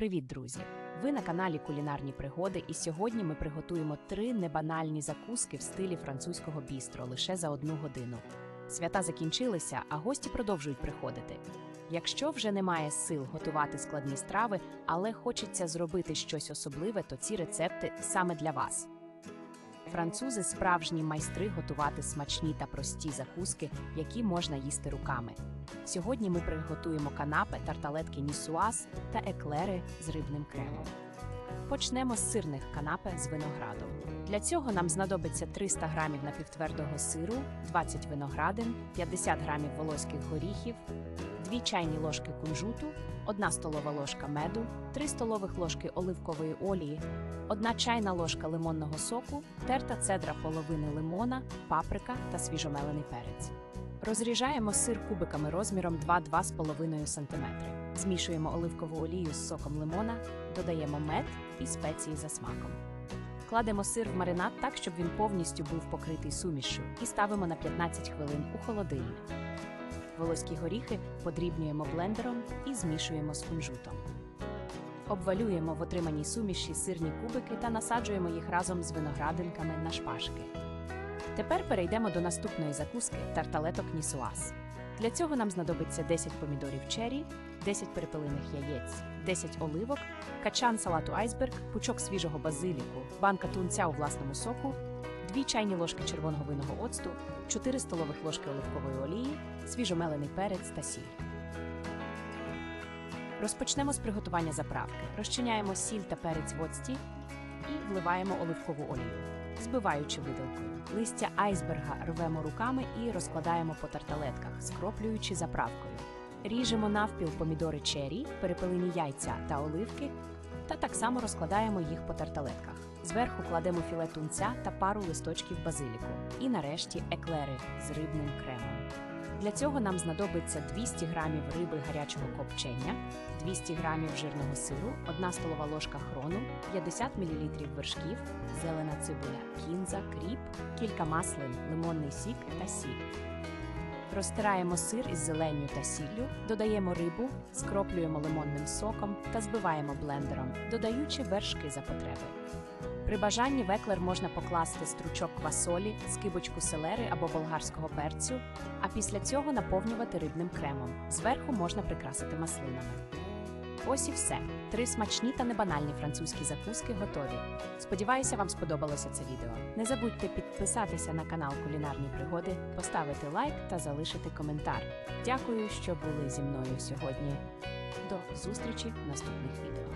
Привіт, друзі! Ви на каналі Кулінарні пригоди, і сьогодні ми приготуємо три небанальні закуски в стилі французького бістро лише за одну годину. Свята закінчилися, а гості продовжують приходити. Якщо вже немає сил готувати складні страви, але хочеться зробити щось особливе, то ці рецепти саме для вас. Французи справжні майстри готувати смачні та прості закуски, які можна їсти руками. Сьогодні ми приготуємо канапе, тарталетки нісуаз та еклери з рибним кремом. Почнемо з сирних канапе з виноградом. Для цього нам знадобиться 300 грамів напівтвердого сиру, 20 виноградин, 50 грамів волоських горіхів, 2 чайні ложки кунжуту, 1 столова ложка меду, 3 столових ложки оливкової олії, 1 чайна ложка лимонного соку, терта цедра половини лимона, паприка та свіжомелений перець. Розріжаємо сир кубиками розміром 2-2,5 см. Змішуємо оливкову олію з соком лимона, додаємо мед і спеції за смаком. Кладемо сир в маринад так, щоб він повністю був покритий сумішшю, і ставимо на 15 хвилин у холодильник. Волоські горіхи подрібнюємо блендером і змішуємо з кунжутом. Обвалюємо в отриманій суміші сирні кубики та насаджуємо їх разом з виноградинками на шпажки. Тепер перейдемо до наступної закуски тарталеток нісуаз. Для цього нам знадобиться 10 помідорів чері, 10 перепелиних яєць, 10 оливок, качан салату айсберг, пучок свіжого базиліку, банка тунця у власному соку, 2 чайні ложки червоного винного оцту, 4 столових ложки оливкової олії, свіжомелений перець та сіль. Розпочнемо з приготування заправки. Розчиняємо сіль та перець в оцті і вливаємо оливкову олію, збиваючи виделкою. Листя айсберга рвемо руками і розкладаємо по тарталетках, скроплюючи заправкою. Ріжемо навпіл помідори чері, перепелині яйця та оливки, та так само розкладаємо їх по тарталетках. Зверху кладемо філе тунця та пару листочків базиліку. І нарешті еклери з рибним кремом. Для цього нам знадобиться 200 грамів риби гарячого копчення, 200 грамів жирного сиру, 1 столова ложка хрону, 50 мл вершків, зелена цибуля, кінза, кріп, кілька маслин, лимонний сік та сіль. Розтираємо сир із зеленню та сіллю, додаємо рибу, скроплюємо лимонним соком та збиваємо блендером, додаючи вершки за потреби. При бажанні в еклер можна покласти стручок квасолі, скибочку селери або болгарського перцю, а після цього наповнювати рибним кремом. Зверху можна прикрасити маслинами. Ось і все. Три смачні та небанальні французькі закуски готові. Сподіваюся, вам сподобалося це відео. Не забудьте підписатися на канал Кулінарні Пригоди, поставити лайк та залишити коментар. Дякую, що були зі мною сьогодні. До зустрічі в наступних відео.